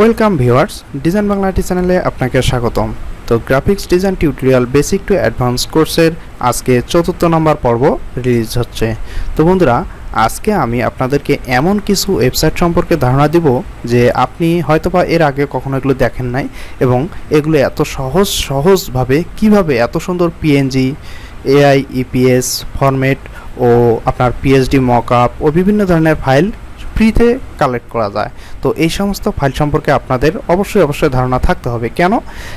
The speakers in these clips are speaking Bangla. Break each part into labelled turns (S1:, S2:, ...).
S1: ওয়েলকাম ভিউয়ার্স ডিজাইন বাংলাটি চ্যানেলে আপনাকে স্বাগতম। তো graphics design tutorial basic to advance কোর্সের আজকে চতুর্থ নম্বর পর্ব রিলিজ হচ্ছে। তো বন্ধুরা, আজকে আমি আপনাদেরকে এমন কিছু ওয়েবসাইট সম্পর্কে ধারণা দিব যে আপনি হয়তোবা এর আগে কখনো এগুলো দেখেন নাই এবং এগুলো এত সহজ, সহজভাবে কীভাবে এত সুন্দর পিএনজি এআই ইপিএস ফরম্যাট ও আপনার পিএইচডি মকআপ ও বিভিন্ন ধরনের ফাইল ফ্রিতে কালেক্ট করা যায়। তো এই সমস্ত ফাইল সম্পর্কে আপনাদের অবশ্যই অবশ্যই ধারণা থাকতে হবে। কেন?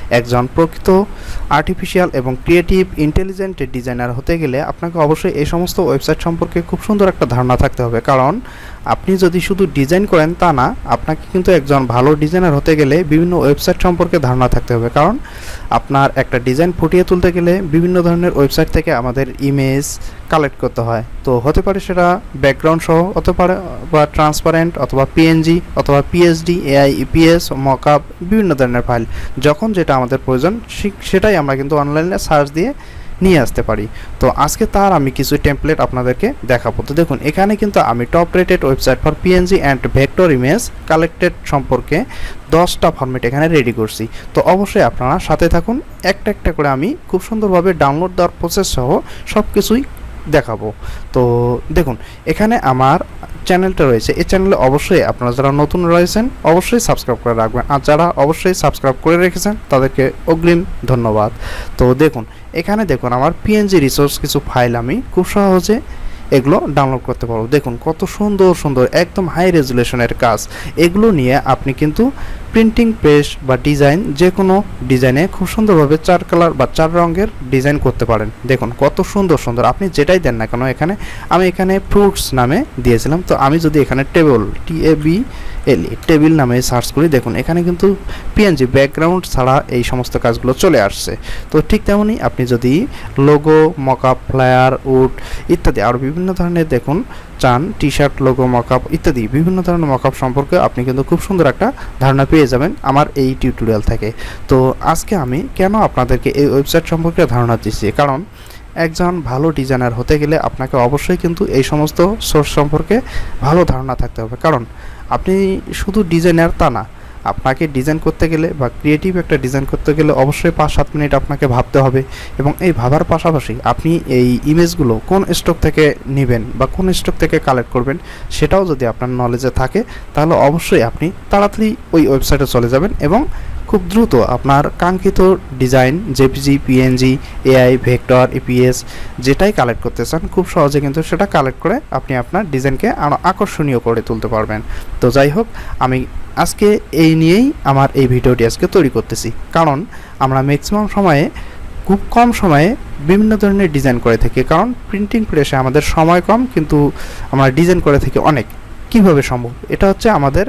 S1: একজন প্রকৃত আর্টিফিশিয়াল এবং ক্রিয়েটিভ ইন্টেলিজেন্ট ডিজাইনার হতে গেলে আপনাকে অবশ্যই এই সমস্ত ওয়েবসাইট সম্পর্কে খুব সুন্দর একটা ধারণা থাকতে হবে। কারণ, আপনি যদি শুধু ডিজাইন করেন তা না, আপনাকে কিন্তু একজন ভালো ডিজাইনার হতে গেলে বিভিন্ন ওয়েবসাইট সম্পর্কে ধারণা থাকতে হবে। কারণ, আপনার একটা ডিজাইন ফুটিয়ে তুলতে গেলে বিভিন্ন ধরনের ওয়েবসাইট থেকে আমাদের ইমেজ কালেক্ট করতে হয়। তো হতে পারে সেটা ব্যাকগ্রাউন্ড সহ হতে পারে বা ট্রান্সপারেন্ট অথবা পিএনজি অথবা পিএসডি এআই ইপিএস মকআপ বিভিন্ন ধরনের ফাইল যখন যেটা আমাদের প্রয়োজন সেটাই আমরা কিন্তু অনলাইনে সার্চ দিয়ে নিয়ে আসতে পারি। তো আজকে তার আমি কিছু টেমপ্লেট আপনাদেরকে দেখাবো। তো দেখুন, এখানে কিন্তু আমি top rated website for PNG and vector image collected সম্পর্কে দশটা ফর্মেট এখানে রেডি করছি। তো অবশ্যই আপনারা সাথে থাকুন। একটা একটা করে আমি খুব সুন্দরভাবে ডাউনলোড দেওয়ার প্রসেস সহ সব কিছুই দেখাবো। তো দেখুন, এখানে আমার চ্যানেলটা রয়েছে। এই চ্যানেলে অবশ্যই আপনারা যারা নতুন রয়েছেন, অবশ্যই সাবস্ক্রাইব করে রাখবেন। আর যারা অবশ্যই সাবস্ক্রাইব করে রেখেছেন, তাদেরকে অগ্রিম ধন্যবাদ। তো দেখুন, এখানে দেখুন, আমার পিএনজি রিসোর্স কিছু ফাইল আমি খুব সহজে এগুলো ডাউনলোড করতে পারব। দেখুন, কত সুন্দর সুন্দর, একদম হাই রেজুলেশনের কাজ। এগুলো নিয়ে আপনি কিন্তু প্রিন্টিং পেজ বা ডিজাইন যে কোনো ডিজাইনে খুব সুন্দরভাবে চার কালার বা চার রঙের ডিজাইন করতে পারেন। দেখুন, কত সুন্দর সুন্দর। আপনি যেটাই দেন না কেন এখানে, আমি এখানে ফ্রুটস নামে দিয়েছিলাম। তো আমি যদি এখানে table T A B L table নামে সার্চ করি, দেখুন, এখানে কিন্তু পিএনজি ব্যাকগ্রাউন্ড ছাড়া এই সমস্ত কাজগুলো চলে আসছে। তো ঠিক তেমনই আপনি যদি লোগো মকআপ ফ্লায়ার উড ইত্যাদি আরও বিভিন্ন ধরনের, দেখুন চান টি শার্ট লোগো মকআপ ইত্যাদি বিভিন্ন ধরনের মকআপ সম্পর্কে আপনি কিন্তু খুব সুন্দর একটা ধারণা পেয়ে যাবেন আমার এই টিউটোরিয়াল থেকে। তো আজকে আমি কেন আপনাদেরকে এই ওয়েবসাইট সম্পর্কে ধারণা দিচ্ছি? কারণ একজন ভালো ডিজাইনার হতে গেলে আপনাকে অবশ্যই কিন্তু এই সমস্ত সোর্স সম্পর্কে ভালো ধারণা থাকতে হবে। কারণ আপনি শুধু ডিজাইনার তা না আপনাকে ডিজাইন করতে গেলে বা ক্রিয়েটিভ একটা ডিজাইন করতে গেলে অবশ্যই পাঁচ সাত মিনিট আপনাকে ভাবতে হবে এবং এই ভাবার পাশাপাশি আপনি এই ইমেজগুলো কোন স্টক থেকে নেবেন বা কোন স্টক থেকে কালেক্ট করবেন সেটাও যদি আপনার নলেজে থাকে, তাহলে অবশ্যই আপনি তাড়াতাড়ি ওই ওয়েবসাইটে চলে যাবেন এবং খুব দ্রুত আপনার কাঙ্ক্ষিত design JPG PNG AI vector EPS যেটাই কালেক্ট করতে চান, খুব সহজে কিন্তু সেটা কালেক্ট করে আপনি আপনার ডিজাইনকে আরও আকর্ষণীয় করে তুলতে পারবেন। তো যাই হোক, আমি আজকে এই নিয়েই আমার এই ভিডিওটি আজকে তৈরি করতেছি। কারণ আমরা ম্যাক্সিমাম সময়ে, খুব কম সময়ে বিভিন্ন ধরনের ডিজাইন করে থাকি। কারণ প্রিন্টিং প্রেসে আমাদের সময় কম, কিন্তু আমরা ডিজাইন করে থাকি অনেক। কীভাবে সম্ভব? এটা হচ্ছে আমাদের,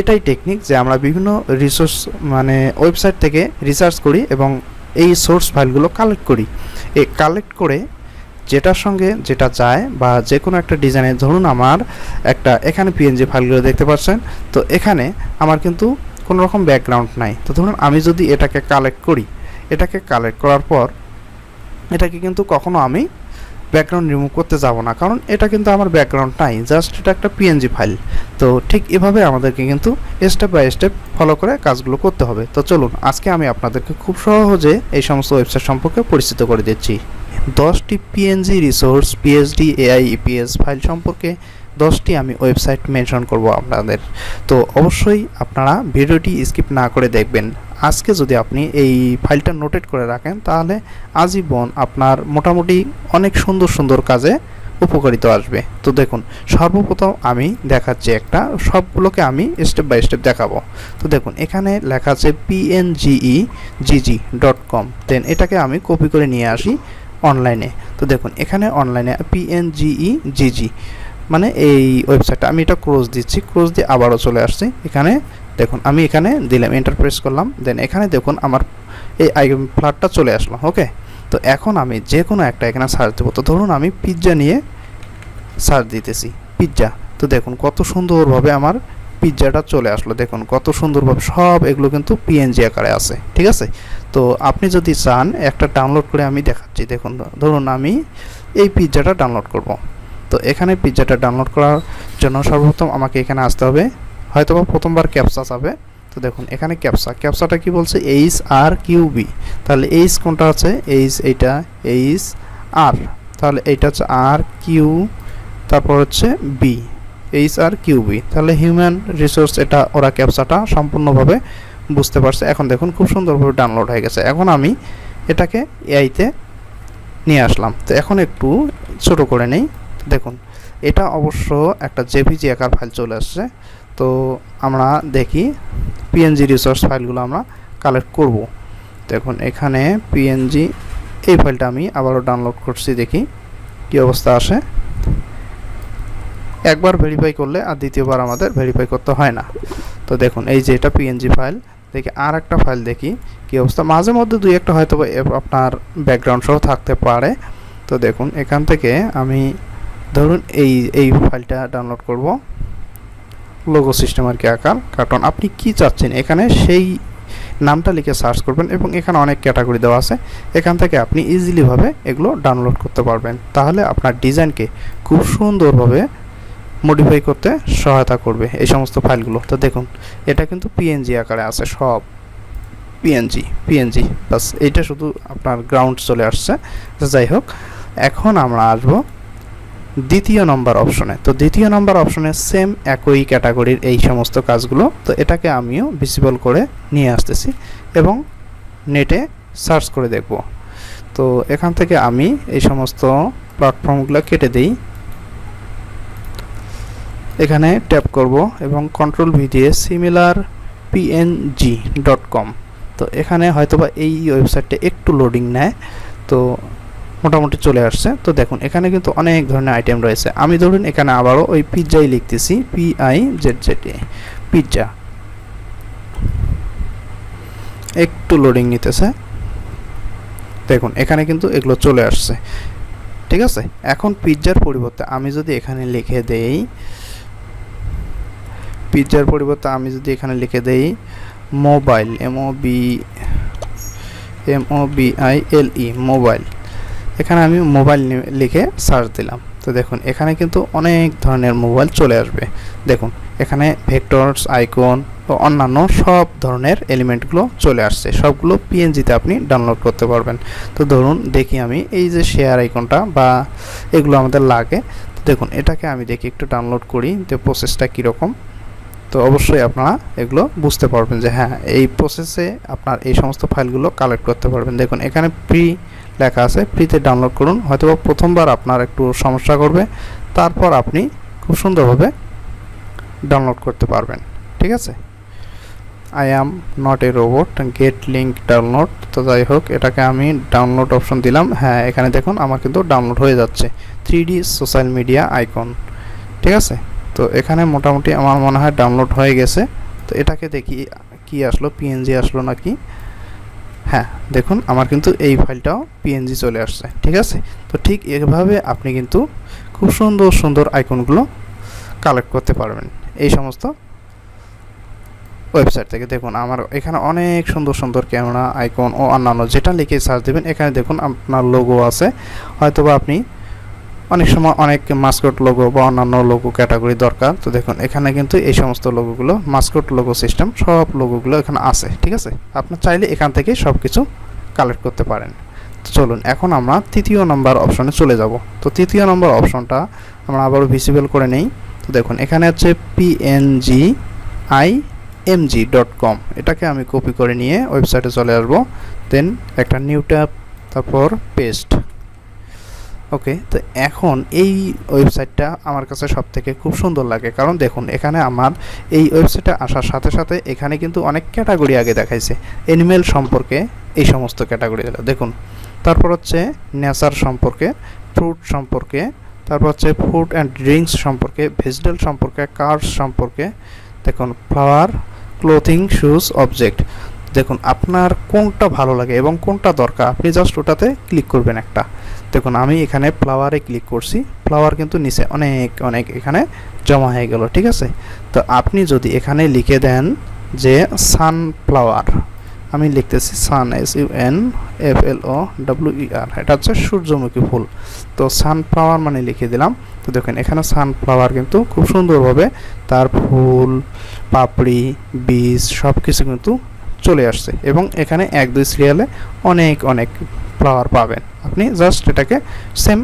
S1: এটাই টেকনিক যে আমরা বিভিন্ন রিসোর্স মানে ওয়েবসাইট থেকে রিসার্চ করি এবং এই সোর্স ফাইলগুলো কালেক্ট করি। এই কালেক্ট করে যেটার সঙ্গে যেটা চায় বা যে কোনো একটা ডিজাইনে, ধরুন আমার একটা, এখানে পিএনজি ফাইলগুলো দেখতে পাচ্ছেন, তো এখানে আমার কিন্তু কোনো রকম ব্যাকগ্রাউন্ড নাই। তো ধরুন আমি যদি এটাকে কালেক্ট করি, এটাকে কালেক্ট করার পর এটাকে কিন্তু কখনো আমি ব্যাকগ্রাউন্ড রিমুভ করতে যাব না, কারণ এটা কিন্তু আমার ব্যাকগ্রাউন্ড নাই জাস্ট এটা একটা পিএনজি ফাইল তো ঠিক এভাবে আমাদেরকে কিন্তু স্টেপ বাই স্টেপ ফলো করে কাজগুলো করতে হবে। তো চলুন, আজকে আমি আপনাদেরকে খুব সহজে এই সমস্ত ওয়েবসাইট সম্পর্কে পরিচিত করে দিচ্ছি। দশটি PNG resource PHD AI EPS file সম্পর্কে দশটি আমি ওয়েবসাইট মেনশন করব আপনাদের। তো অবশ্যই আপনারা ভিডিওটি স্কিপ না করে দেখবেন। আজকে যদি আপনি এই ফাইলটা নোটেট করে রাখেন, তাহলে আজীবন আপনার মোটামুটি অনেক সুন্দর সুন্দর কাজে উপকারিত আসবে। তো দেখুন, সর্বপ্রথম আমি দেখাচ্ছি একটা, সবগুলোকে আমি স্টেপ বাই স্টেপ দেখাবো। তো দেখুন, এখানে লেখা আছে পিএনজিই জিজি ডট কম দেন এটাকে আমি কপি করে নিয়ে আসি। অনলাইনে তো দেখুন, এখানে অনলাইনে পিএনজিই জিজি মানে এই ওয়েবসাইটটা আমি এটা ক্রোজ দিচ্ছি ক্রোজ দিয়ে আবারও চলে আসছি। এখানে দেখুন, আমি এখানে দিলাম এন্টার প্রেস করলাম। দেন এখানে দেখুন, আমার এই আই ফ্ল্যাটটা চলে আসলো ওকে তো এখন আমি যে কোনো একটা এখানে সার্চ দেবো। তো ধরুন, আমি পিৎজা নিয়ে সার্চ দিতেছি পিৎজা তো দেখুন, কত সুন্দরভাবে আমার পিৎজাটা চলে আসলো। দেখুন কত সুন্দরভাবে সব এগুলো কিন্তু পিএনজি আকারে আছে, ঠিক আছে? তো আপনি যদি চান একটা ডাউনলোড করে আমি দেখাচ্ছি। দেখুন, ধরুন আমি এই পিৎজাটা ডাউনলোড করব। তো এখানে পিৎজাটা ডাউনলোড করার জন্য সর্বপ্রথম আমাকে এখানে আসতে হবে। হয়তোবা প্রথমবার ক্যাপসা চাবে। তো দেখুন, এখানে ক্যাপসা। ক্যাপসাটা কি বলছে? এইচ আর কিউ বি তাহলে এইচ কোনটা আছে? এইচ এইটা এইচ আর তাহলে এইটা হচ্ছে আর কিউ তারপর হচ্ছে B H R Q B তাহলে হিউম্যান রিসোর্স এটা, ওরা ক্যাপসাটা সম্পূর্ণভাবে বুঝতে পারছে। এখন দেখুন, খুব সুন্দরভাবে ডাউনলোড হয়ে গেছে। এখন আমি এটাকে এআইতে নিয়ে আসলাম। তো এখন একটু ছোট করে নেই। দেখুন, এটা অবশ্য একটা জেপিজি আকার ফাইল চলে আসছে। তো আমরা দেখি পিএনজি রিসোর্স ফাইলগুলো আমরা কালেক্ট করব। দেখুন, এখানে পিএনজি এই ফাইলটা আমি আবারও ডাউনলোড করছি, দেখি কি অবস্থা আসে। একবার ভেরিফাই করলে আর দ্বিতীয়বার আমাদের ভেরিফাই করতে হয় না। তো দেখুন, এই যে এটা পিএনজি ফাইল দেখি আর একটা ফাইল দেখি, কি অবস্থা? মাঝে মধ্যে দুই একটা হয়তো আপনার ব্যাকগ্রাউন্ড সহ থাকতে পারে। তো দেখুন, এখান থেকে আমি ধরুন এই এই ফাইলটা ডাউনলোড করব। লোগো সিস্টেম আর কি আকার কার্টন আপনি কি চাচ্ছেন? এখানে সেই নামটা লিখে সার্চ করবেন এবং এখানে অনেক ক্যাটাগরি দেওয়া আছে। এখান থেকে আপনি ইজিলিভাবে এগুলো ডাউনলোড করতে পারবেন। তাহলে আপনার ডিজাইনকে খুব সুন্দরভাবে মডিফাই করতে সহায়তা করবে এই সমস্ত ফাইলগুলো। তো দেখুন, এটা কিন্তু পিএনজি আকারে আছে সব। পিএনজি পিএনজি বাস এটা শুধু আপনার গ্রাউন্ড চলে আসছে। যাই হোক, এখন আমরা আসব দ্বিতীয় নম্বর অপশনে তো দ্বিতীয় নম্বর অপশনে সেম একই ক্যাটাগরির এই সমস্ত কাজগুলো। তো এটাকে আমিও ভিজিবল করে নিয়ে আসতেছি এবং নেটে সার্চ করে দেখব। তো এখান থেকে আমি এই সমস্ত প্ল্যাটফর্মগুলো কেটে দিই। এখানে ট্যাপ করব এবং কন্ট্রোল ভি দিয়ে সিমিলার পিএনজি ডট কম তো এখানে হয়তোবা এই ওয়েবসাইটটা একটু লোডিং নেয়, তো মোটামুটি চলে আসছে। তো দেখুন, এখানে কিন্তু অনেক ধরনের আইটেম রয়েছে। আমি ধরুন এখানে আবারও ওই পিৎজাই লিখতেছি P I Z Z A pizza একটু লোডিং নিতেছে। দেখুন, এখানে কিন্তু এগুলো চলে আসছে। ঠিক আছে? এখন পিৎজার পরিবর্তে আমি যদি এখানে লিখে দেই পিৎজার পরিবর্তে আমি যদি এখানে লিখে দেই mobile M O B M O B I L E mobile এখানে আমি মোবাইল লিখে সার্চ দিলাম। তো দেখুন, এখানে কিন্তু অনেক ধরনের মোবাইল চলে আসবে। দেখুন, এখানে ভেক্টরস আইকন ও অন্যান্য সব ধরনের এলিমেন্টগুলো চলে আসছে। সবগুলো পিএনজিতে আপনি ডাউনলোড করতে পারবেন। তো ধরুন, দেখি আমি এই যে শেয়ার আইকনটা বা এগুলো আমাদের লাগে। দেখুন, এটাকে আমি দেখি, একটু ডাউনলোড করি, যে প্রসেসটা কীরকম। তো অবশ্যই আপনারা এগুলো বুঝতে পারবেন যে হ্যাঁ এই প্রসেসে আপনার এই সমস্ত ফাইলগুলো কালেক্ট করতে পারবেন। দেখুন, এখানে প্রি লেখা আছে ফ্রিতে ডাউনলোড করুন, হয়তোবা প্রথমবার আপনার একটু সমস্যা করবে, তারপর আপনি খুব সুন্দরভাবে ডাউনলোড করতে পারবেন, ঠিক আছে? I am not a robot get link download তো যাই হোক, এটাকে আমি ডাউনলোড অপশন দিলাম। হ্যাঁ এখানে দেখুন, আমার কিন্তু ডাউনলোড হয়ে যাচ্ছে। Three D social media icon ঠিক আছে? তো এখানে মোটামুটি আমার মনে হয় ডাউনলোড হয়ে গেছে। তো এটাকে দেখি কি আসলো পিএনজি আসলো নাকি? হ্যাঁ দেখুন, আমার কিন্তু এই ফাইলটাও পিএনজি চলে আসছে, ঠিক আছে? তো ঠিক এভাবে আপনি কিন্তু খুব সুন্দর সুন্দর আইকনগুলো কালেক্ট করতে পারবেন। এই সমস্ত ওয়েবসাইট থেকে দেখুন, আমার এখানে অনেক সুন্দর সুন্দর ক্যামেরা আইকন ও অন্যান্য যেটা লিখে সার্চ দেবেন, এখানে দেখুন আপনার লোগো আছে। হয়তোবা আপনি অনেক সময় অনেক মাস্কট লোগো বা অন্যান্য লোগো ক্যাটাগরি দরকার। তো দেখুন, এখানে কিন্তু এই সমস্ত লোগোগুলো মাস্কট লোগো সিস্টেম সব লোগোগুলো এখানে আছে, ঠিক আছে? আপনার চাইলে এখান থেকে সব কিছু কালেক্ট করতে পারেন। চলুন, এখন আমরা তৃতীয় নম্বর অপশনে চলে যাব। তো তৃতীয় নম্বর অপশনটা আমরা আবারও ভিজিবল করে নেই। তো দেখুন, এখানে হচ্ছে PNG I MG dot com এটাকে আমি কপি করে নিয়ে ওয়েবসাইটে চলে আসব। দেন একটা নিউ ট্যাব তারপর পেস্ট ওকে তো এখন এই ওয়েবসাইটটা আমার কাছে সব থেকে খুব সুন্দর লাগে। কারণ দেখুন, এখানে আমার এই ওয়েবসাইটে আসার সাথে সাথে এখানে কিন্তু অনেক ক্যাটাগরি আগে দেখাইছে। অ্যানিমেল সম্পর্কে এই সমস্ত ক্যাটাগরি দেখুন, তারপর হচ্ছে নেচার সম্পর্কে ফ্রুট সম্পর্কে, তারপর হচ্ছে ফুড অ্যান্ড ড্রিঙ্কস সম্পর্কে ভেজিটেবল সম্পর্কে কার্স সম্পর্কে, দেখুন ফ্লাওয়ার ক্লোথিং শুজ অবজেক্ট দেখুন, আপনার কোনটা ভালো লাগে এবং কোনটা দরকার, আপনি জাস্ট ওটাতে ক্লিক করবেন একটা। দেখুন, আমি এখানে ফ্লাওয়ারে ক্লিক করছি। ফ্লাওয়ার কিন্তু নিচে অনেক অনেক এখানে জমা হয়ে গেল, ঠিক আছে? তো আপনি যদি এখানে লিখে দেন যে সানফ্লাওয়ার আমি লিখতেছি sun S U N F L O W E R এটা হচ্ছে সূর্যমুখী ফুল। তো সানফ্লাওয়ার মানে লিখে দিলাম। তো দেখেন, এখানে সানফ্লাওয়ার কিন্তু খুব সুন্দরভাবে তার ফুল, পাপড়ি, বীজ সব কিছু কিন্তু চলে আসছে এবং এখানে এক দুই সিরিয়ালে অনেক অনেক ফ্লাওয়ার পাবেন। আপনি জাস্ট এটাকে সেম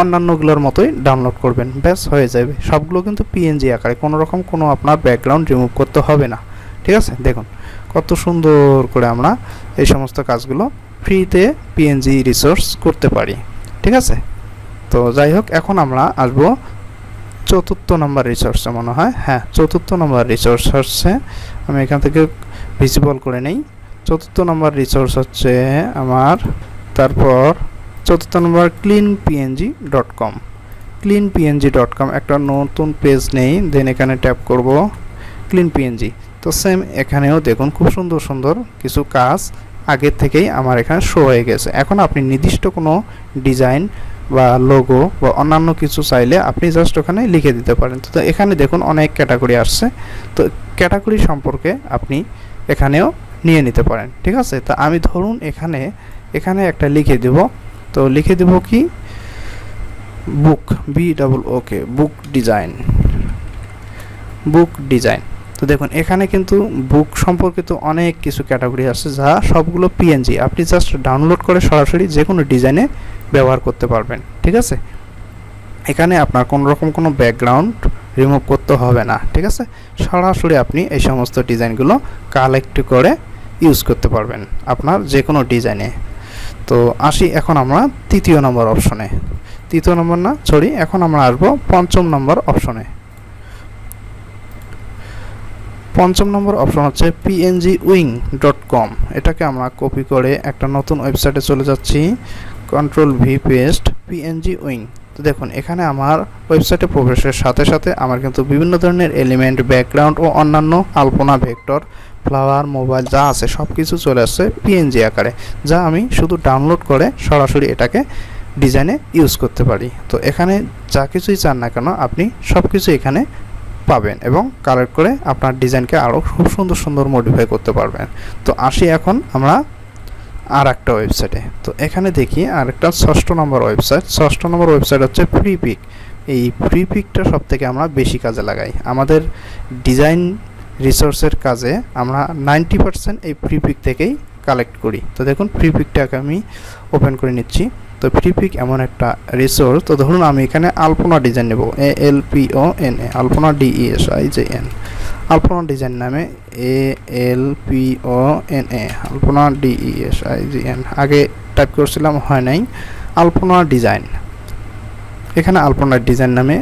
S1: অন্যান্যগুলোর মতোই ডাউনলোড করবেন। ব্যাস, হয়ে যাবে। সবগুলো কিন্তু পিএনজি আকারে। কোনো রকম কোনো আপনার ব্যাকগ্রাউন্ড রিমুভ করতে হবে না। ঠিক আছে? দেখুন, কত সুন্দর করে আমরা এই সমস্ত কাজগুলো ফ্রিতে পিএনজি রিসোর্স করতে পারি। ঠিক আছে? তো যাই হোক, এখন আমরা আসব চতুর্থ নম্বর রিসোর্সে মনে হয়। হ্যাঁ চতুর্থ নম্বর রিসোর্স হচ্ছে, আমি এখান থেকে ভিজিবল করে নেই। চতুর্থ নম্বর রিসোর্স হচ্ছে আমার, তারপর চতুর্থ number clean PNG dot com clean PNG dot com একটা নতুন পেজ নেই দেন এখানে ট্যাপ করব ক্লিন পিএনজি তো সেম এখানেও দেখুন, খুব সুন্দর সুন্দর কিছু কাজ আগের থেকেই আমার এখানে শো হয়ে গেছে। এখন আপনি নির্দিষ্ট কোনো ডিজাইন বা লোগো বা অন্যান্য কিছু চাইলে আপনি জাস্ট ওখানে লিখে দিতে পারেন। তো এখানে দেখুন অনেক ক্যাটাগরি আসছে। তো ক্যাটাগরি সম্পর্কে আপনি এখানেও নিয়ে নিতে পারেন, ঠিক আছে? তো আমি ধরুন এখানে এখানে একটা লিখে দেব। তো লিখে দেব কি? Book B double O K book design book design তো দেখুন, এখানে কিন্তু বুক সম্পর্কিত অনেক কিছু ক্যাটাগরি আছে যা সবগুলো পিএনজি আপনি জাস্ট ডাউনলোড করে সরাসরি যে কোনো ডিজাইনে ব্যবহার করতে পারবেন, ঠিক আছে? এখানে আপনার কোনো রকম কোনো ব্যাকগ্রাউন্ড রিমুভ করতে হবে না, ঠিক আছে? সরাসরি আপনি এই সমস্ত ডিজাইনগুলো কালেক্ট করে ইউজ করতে পারবেন আপনার যে কোনো ডিজাইনে তো আসি এখন আমরা তৃতীয় নম্বর অপশনে তৃতীয় নম্বর না সরি এখন আমরা আসব পঞ্চম নম্বর অপশনে পঞ্চম নম্বর অপশন হচ্ছে পিএনজি উইং ডট কম এটাকে আমরা কপি করে একটা নতুন ওয়েবসাইটে চলে যাচ্ছি। Control V paste PNG wing তো দেখুন, এখানে আমার ওয়েবসাইটে প্রবেশের সাথে সাথে আমার কিন্তু বিভিন্ন ধরনের এলিমেন্ট ব্যাকগ্রাউন্ড ও অন্যান্য আলপনা ভেক্টর ফ্লাওয়ার মোবাইল যা আছে সব কিছু চলে আসছে পিএনজি আকারে, যা আমি শুধু ডাউনলোড করে সরাসরি এটাকে ডিজাইনে ইউজ করতে পারি। তো এখানে যা কিছুই চান না কেন, আপনি সব কিছু এখানে পাবেন এবং কালেক্ট করে আপনার ডিজাইনকে আরও খুব সুন্দর সুন্দর মডিফাই করতে পারবেন। তো আসি এখন আমরা আর একটা ওয়েবসাইটে তো এখানে দেখি আর একটা ষষ্ঠ নম্বর ওয়েবসাইট ষষ্ঠ নম্বর ওয়েবসাইট হচ্ছে ফ্রিপিক এই ফ্রিপিকটা সব থেকে আমরা বেশি কাজে লাগাই। আমাদের ডিজাইন রিসোর্সের কাজে আমরা নাইনটি পার্সেন্ট এই ফ্রিপিক থেকেই কালেক্ট করি। তো দেখুন ফ্রিপিকটাকে আমি ওপেন করে নিচ্ছি। তো ফ্রিপিক এমন একটা রিসোর্স তো ধরুন, আমি এখানে আলপনা ডিজাইন নেব। A L P O N A alpana D E S I J N alpana design নামে, A L P O N A alpana D E S I G N. আগে টাইপ করছিলাম, হয় নাই। আলপনা ডিজাইন। এখানে আলপনা ডিজাইন নামে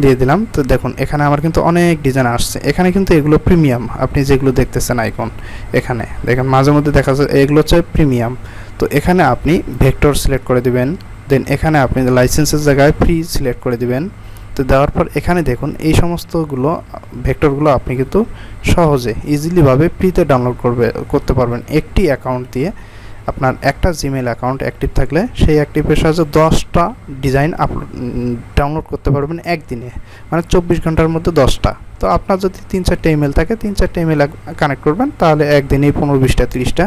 S1: দিয়ে দিলাম। তো দেখুন, এখানে আমার কিন্তু অনেক ডিজাইন আসছে। এখানে কিন্তু এগুলো প্রিমিয়াম। আপনি যেগুলো দেখতেছেন আইকন, এখানে। দেখেন, মাঝে মধ্যে দেখা যায়, এগুলো হচ্ছে প্রিমিয়াম। তো এখানে আপনি ভেক্টর সিলেক্ট করে দিবেন। দেন এখানে আপনি লাইসেন্সের জায়গায় ফ্রি সিলেক্ট করে দিবেন। তো দেওয়ার পর এখানে দেখুন, এই সমস্তগুলো, ভেক্টরগুলো আপনি কিন্তু সহজে ইজিলিভাবে ফ্রিতে ডাউনলোড করবে, করতে পারবেন। একটি অ্যাকাউন্ট দিয়ে আপনার একটা জিমেল অ্যাকাউন্ট অ্যাক্টিভ থাকলে, সেই অ্যাক্টিভের সাহায্যে দশটা ডিজাইন আপলোড ডাউনলোড করতে পারবেন একদিনে। মানে চব্বিশ ঘণ্টার মধ্যে দশটা। তো আপনার যদি তিন চারটে ইমেল থাকে, তিন চারটে ইমেল কানেক্ট করবেন, তাহলে একদিনেই পনেরো বিশটা, তিরিশটা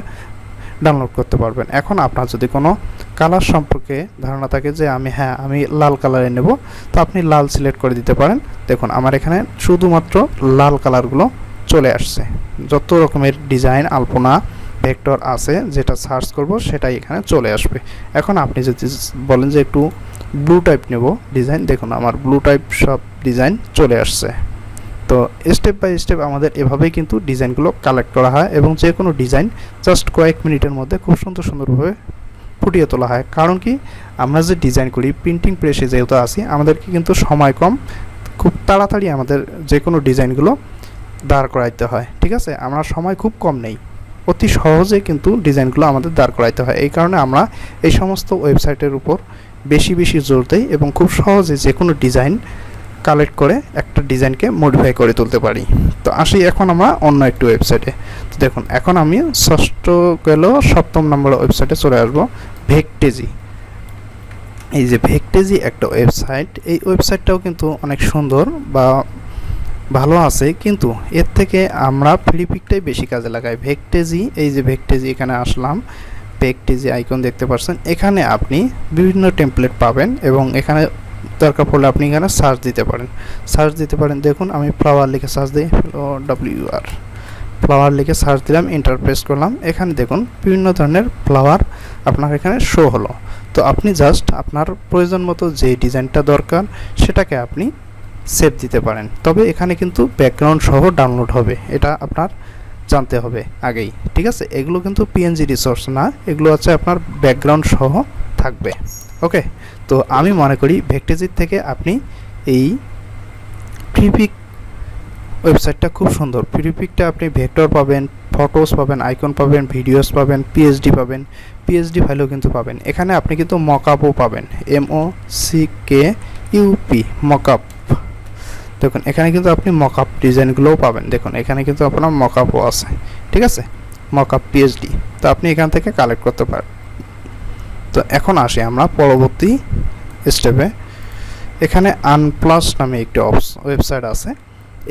S1: ডাউনলোড করতে পারবেন। এখন আপনার যদি কোনো কালার সম্পর্কে ধারণা থাকে যে আমি হ্যাঁ আমি লাল কালারে নেব, তো আপনি লাল সিলেক্ট করে দিতে পারেন। দেখুন, আমার এখানে শুধুমাত্র লাল কালারগুলো চলে আসছে। যত রকমের ডিজাইন আলপনা ভেক্টর আছে, যেটা সার্চ করব, সেটাই এখানে চলে আসবে। এখন আপনি যদি বলেন যে একটু ব্লু টাইপ নেব ডিজাইন দেখুন, আমার ব্লু টাইপ সব ডিজাইন চলে আসছে। তো স্টেপ বাই স্টেপ আমাদের এভাবেই কিন্তু ডিজাইনগুলো কালেক্ট করা হয় এবং যে কোনো ডিজাইন জাস্ট কয়েক মিনিটের মধ্যে খুব সুন্দর সুন্দরভাবে ফুটিয়ে তোলা হয়। কারণ কি? আমরা যে ডিজাইন করি প্রিন্টিং প্রেসে যেহেতু আসি আমাদেরকে কিন্তু সময় কম, খুব তাড়াতাড়ি আমাদের যে কোনো ডিজাইনগুলো দাঁড় করাইতে হয়, ঠিক আছে? আমরা সময় খুব কম নেই, অতি সহজে কিন্তু ডিজাইনগুলো আমাদের দাঁড় করাইতে হয়। এই কারণে আমরা এই সমস্ত ওয়েবসাইটের উপর বেশি বেশি জোর দেই এবং খুব সহজে যে কোনো ডিজাইন কালেক্ট করে একটা ডিজাইনকে মডিফাই করে তুলতে পারি। তো আসি এখন আমরা অন্য একটি ওয়েবসাইটে তো দেখুন, এখন আমি ষষ্ঠ গেল সপ্তম নম্বর ওয়েবসাইটে চলে আসব ভেকটেজি এই যে ভেকটেজি একটা ওয়েবসাইট এই ওয়েবসাইটটাও কিন্তু অনেক সুন্দর বা ভালো আছে, কিন্তু এর থেকে আমরা ফ্লিপিকটাই বেশি কাজে লাগাই। ভেকটেজি এই যে ভেকটেজি এখানে আসলাম ভেকটেজি আইকন দেখতে পাচ্ছেন। এখানে আপনি বিভিন্ন টেমপ্লেট পাবেন এবং এখানে দরকার পড়লে আপনি এখানে সার্চ দিতে পারেন। সার্চ দিতে পারেন, দেখুন আমি ফ্লাওয়ার লিখে সার্চ দিই ডব্লিউ আর ফ্লাওয়ার লিখে সার্চ দিলাম ইন্টারপ্রেস করলাম। এখানে দেখুন বিভিন্ন ধরনের ফ্লাওয়ার আপনার এখানে শো হলো। তো আপনি জাস্ট আপনার প্রয়োজন মতো যে ডিজাইনটা দরকার, সেটাকে আপনি সেভ দিতে পারেন। তবে এখানে কিন্তু ব্যাকগ্রাউন্ড সহ ডাউনলোড হবে, এটা আপনার জানতে হবে আগেই। ঠিক আছে? এগুলো কিন্তু পিএনজি রিসোর্স না, এগুলো হচ্ছে আপনার ব্যাকগ্রাউন্ড সহ থাকবে। ওকে তো আমি মনে করি ভেক্টেজির থেকে আপনি এই ফ্রিপিক ওয়েবসাইটটা খুব সুন্দর। ফ্রিপিকটা আপনি ভেক্টর পাবেন ফটোস পাবেন আইকন পাবেন ভিডিওস পাবেন পিএইচডি পাবেন পিএইচডি ফাইলও কিন্তু পাবেন। এখানে আপনি কিন্তু মকআপও পাবেন। M O C K U P mockup দেখুন, এখানে কিন্তু আপনি মকআপ ডিজাইনগুলোও পাবেন। দেখুন, এখানে কিন্তু আপনার মকআপও আছে। ঠিক আছে? মকআপ পিএইচডি তো আপনি এখান থেকে কালেক্ট করতে পারেন। তো এখন আসি আমরা পরবর্তী স্টেপে এখানে আনপ্লাস নামে একটি ওয়েবসাইট আছে।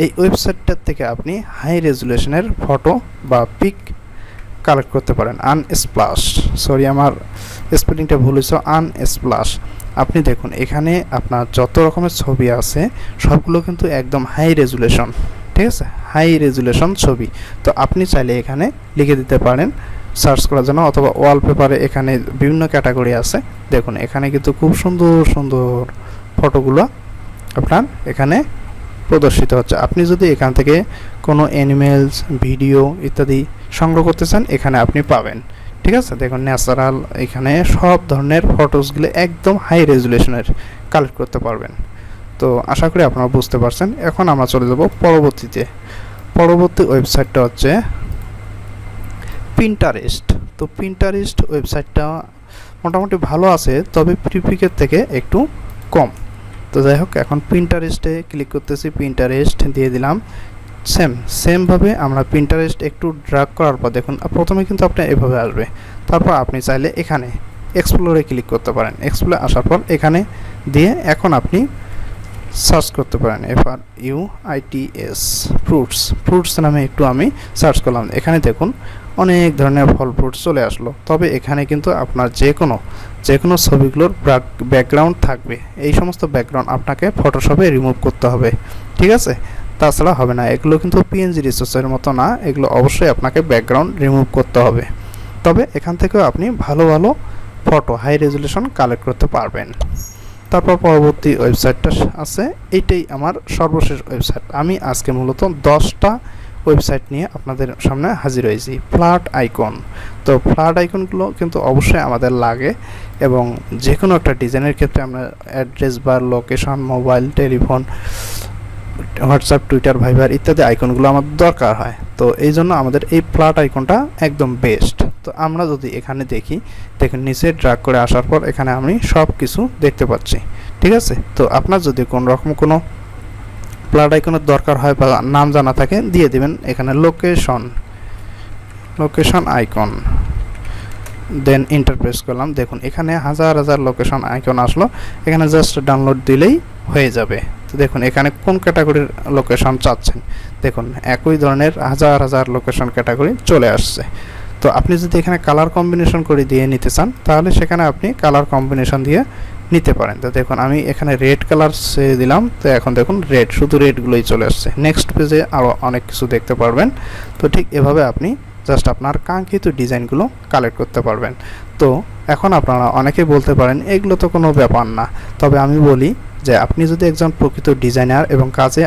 S1: এই ওয়েবসাইটটার থেকে আপনি হাই রেজুলেশনের ফটো বা পিক কালেক্ট করতে পারেন। আনস্প্লাশ সরি আমার স্পেলিংটা ভুল হয়েছে। আনস্প্লাশ আপনি দেখুন, এখানে আপনার যত রকমের ছবি আছে, সবগুলো কিন্তু একদম হাই রেজুলেশন ঠিক আছে? হাই রেজুলেশন ছবি। তো আপনি চাইলে এখানে লিখে দিতে পারেন সার্চ করার জন্য অথবা ওয়ালপেপারে এখানে বিভিন্ন ক্যাটাগরি আছে। দেখুন, এখানে কিন্তু খুব সুন্দর সুন্দর ফটোগুলো আপনার এখানে প্রদর্শিত হচ্ছে। আপনি যদি এখান থেকে কোনো অ্যানিমেলস ভিডিও ইত্যাদি সংগ্রহ করতে চান, এখানে আপনি পাবেন। ঠিক আছে? দেখুন ন্যাচারাল এখানে সব ধরনের ফটোসগুলো একদম হাই রেজুলেশনের কালেক্ট করতে পারবেন। তো আশা করি আপনারা বুঝতে পারছেন। এখন আমরা চলে যাব পরবর্তীতে। পরবর্তী ওয়েবসাইটটা হচ্ছে পিন্টারেস্ট তো পিন্টারেস্ট ওয়েবসাইটটা মোটামুটি ভালো আছে, তবে প্রিপিকের থেকে একটু কম। তো যাই হোক, এখন প্রিন্টারেস্টে ক্লিক করতেছি প্রিন্টারেস্ট দিয়ে দিলাম। সেম সেমভাবে আমরা প্রিন্টারেস্ট একটু ড্রাগ করার পর দেখুন, প্রথমে কিন্তু আপনার এভাবে আসবে। তারপর আপনি চাইলে এখানে এক্সপ্লোরে ক্লিক করতে পারেন। এক্সপ্লোরে আসার পর এখানে দিয়ে এখন আপনি সার্চ করতে পারেন। F R U I T S fruits fruits নামে একটু আমি সার্চ করলাম। এখানে দেখুন অনেক ধরনের ফল ফ্রুট চলে আসলো। তবে এখানে কিন্তু আপনার যে কোনো যে কোনো ছবিগুলোর ব্যাকগ্রাউন্ড থাকবে। এই সমস্ত ব্যাকগ্রাউন্ড আপনাকে ফটোশপে রিমুভ করতে হবে। ঠিক আছে? তাছাড়া হবে না। এগুলো কিন্তু পিএনজি রিসোর্সের মতো না। এগুলো অবশ্যই আপনাকে ব্যাকগ্রাউন্ড রিমুভ করতে হবে। তবে এখান থেকেও আপনি ভালো ভালো ফটো হাই রেজুলেশন কালেক্ট করতে পারবেন। তারপর পরবর্তী ওয়েবসাইটটা আছে। এইটাই আমার সর্বশেষ ওয়েবসাইট আমি আজকে মূলত দশটা ওয়েবসাইট নিয়ে আপনাদের সামনে হাজির হয়েছি ফ্ল্যাট আইকন। তো ফ্ল্যাট আইকনগুলো কিন্তু অবশ্যই আমাদের লাগে এবং যে কোনো একটা ডিজাইনের ক্ষেত্রে আমরা অ্যাড্রেস বা location, mobile, telephone, WhatsApp, Twitter, Viber ইত্যাদি আইকনগুলো আমার দরকার হয়। তো এই জন্য আমাদের এই ফ্ল্যাট আইকনটা একদম বেস্ট তো আমরা যদি এখানে দেখি, দেখুন, নিচে ড্রাগ করে আসার পর এখানে আমি সব কিছু দেখতে পাচ্ছি। ঠিক আছে? তো আপনার যদি কোনো রকম কোনো ফ্ল্যাট আইকনের দরকার হয় বা নাম জানা থাকে, দিয়ে দিবেন এখানে location location icon then enter press করলাম। দেখুন, এখানে হাজার হাজার লোকেশন আইকন আসলো। এখানে জাস্ট ডাউনলোড দিলেই হয়ে যাবে। তো দেখুন, এখানে কোন ক্যাটাগরির লোকেশন চাচ্ছেন? দেখুন, একই ধরনের হাজার হাজার লোকেশন ক্যাটাগরি চলে আসছে। তো আপনি যদি এখানে কালার কম্বিনেশন করে দিয়ে নিতে চান, তাহলে সেখানে আপনি কালার কম্বিনেশন দিয়ে নিতে পারেন। তো দেখুন, আমি এখানে রেড কালার দিলাম। তো এখন দেখুন রেড শুধু রেডগুলোই চলে আসছে। নেক্সট পেজে আরও অনেক কিছু দেখতে পারবেন। তো ঠিক এভাবে আপনি জাস্ট আপনার কাঙ্ক্ষিত ডিজাইনগুলো কালেক্ট করতে পারবেন। তো এখন আপনারা অনেকেই বলতে পারেন, এগুলো তো কোনো ব্যাপার না। তবে আমি বলি যে, আপনি যদি একজন প্রকৃত ডিজাইনার এবং কাজে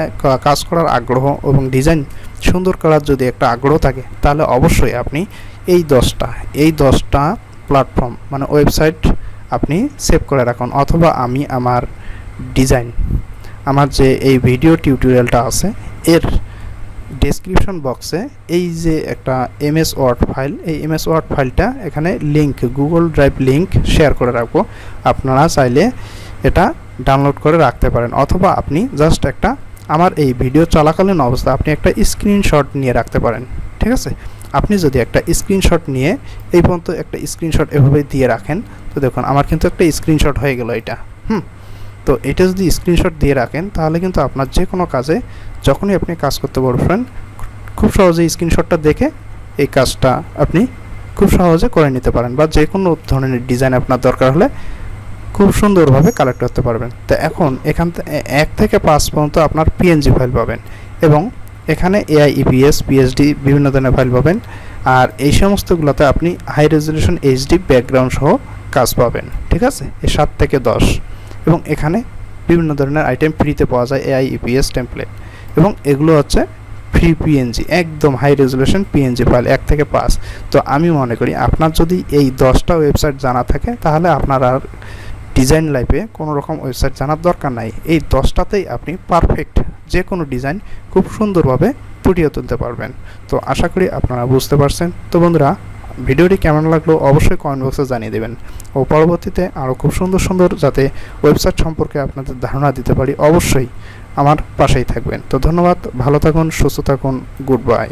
S1: কাজ করার আগ্রহ এবং ডিজাইন সুন্দর করার যদি একটা আগ্রহ থাকে, তাহলে অবশ্যই আপনি এই দশটা এই দশটা প্ল্যাটফর্ম মানে ওয়েবসাইট আপনি সেভ করে রাখুন, অথবা আমি আমার ডিজাইন আমার যে এই ভিডিও টিউটোরিয়ালটা আছে, এর ডেসক্রিপশন বক্সে এই যে একটা এমএস ওয়ার্ড ফাইল এই এমএস ওয়ার্ড ফাইলটা এখানে link Google Drive link share করে রাখব। আপনারা চাইলে এটা ডাউনলোড করে রাখতে পারেন, অথবা আপনি জাস্ট একটা, আমার এই ভিডিও চলাকালীন অবস্থা, আপনি একটা স্ক্রিনশট নিয়ে রাখতে পারেন, ঠিক আছে? আপনি যদি একটা স্ক্রিনশট নিয়ে এই পর্যন্ত একটা স্ক্রিনশট এভাবে দিয়ে রাখেন, তো দেখুন আমার কিন্তু একটা স্ক্রিনশট হয়ে গেল এটা, হুম? তো এটা যদি স্ক্রিনশট দিয়ে রাখেন, তাহলে কিন্তু আপনার যে কোনো কাজে যখনই আপনি কাজ করতে পারবেন খুব সহজে স্ক্রিনশটটা দেখে এই কাজটা আপনি খুব সহজে করে নিতে পারেন বা যে কোনো ধরনের ডিজাইন আপনার দরকার হলে খুব সুন্দরভাবে কালেক্ট করতে পারবেন। তো এখন এখান থেকে এক থেকে পাঁচ পর্যন্ত আপনার পিএনজি ফাইল পাবেন এবং এখানে এআই ইপিএস পিএইচডি বিভিন্ন ধরনের ফাইল পাবেন। আর এই সমস্তগুলোতে আপনি হাই রেজলিউশন এইচডি ব্যাকগ্রাউন্ড সহ কাজ পাবেন, ঠিক আছে? এই সাত থেকে দশ। এবং এখানে বিভিন্ন ধরনের আইটেম ফ্রিতে পাওয়া যায় এআই ইপিএস টেমপ্লেট এবং এগুলো হচ্ছে ফ্রি পিএনজি একদম হাই রেজলিউশন পিএনজি ফাইল এক থেকে পাঁচ। তো আমি মনে করি আপনার যদি এই দশটা ওয়েবসাইট জানা থাকে, তাহলে আপনার আর ডিজাইন লাইফে কোনো রকম ওয়েবসাইট জানার দরকার নাই। এই দশটাতেই আপনি পারফেক্ট যে কোনো ডিজাইন খুব সুন্দরভাবে ফুটিয়ে তুলতে পারবেন। তো আশা করি আপনারা বুঝতে পারছেন। তো বন্ধুরা, ভিডিওটি কেমন লাগল অবশ্যই কমেন্ট বক্সে জানিয়ে দেবেন। ও পরবর্তীতে আরও খুব সুন্দর সুন্দর যাতে ওয়েবসাইট সম্পর্কে আপনাদের ধারণা দিতে পারি অবশ্যই আমার পাশেই থাকবেন। তো ধন্যবাদ, ভালো থাকুন, সুস্থ থাকুন, গুড বাই।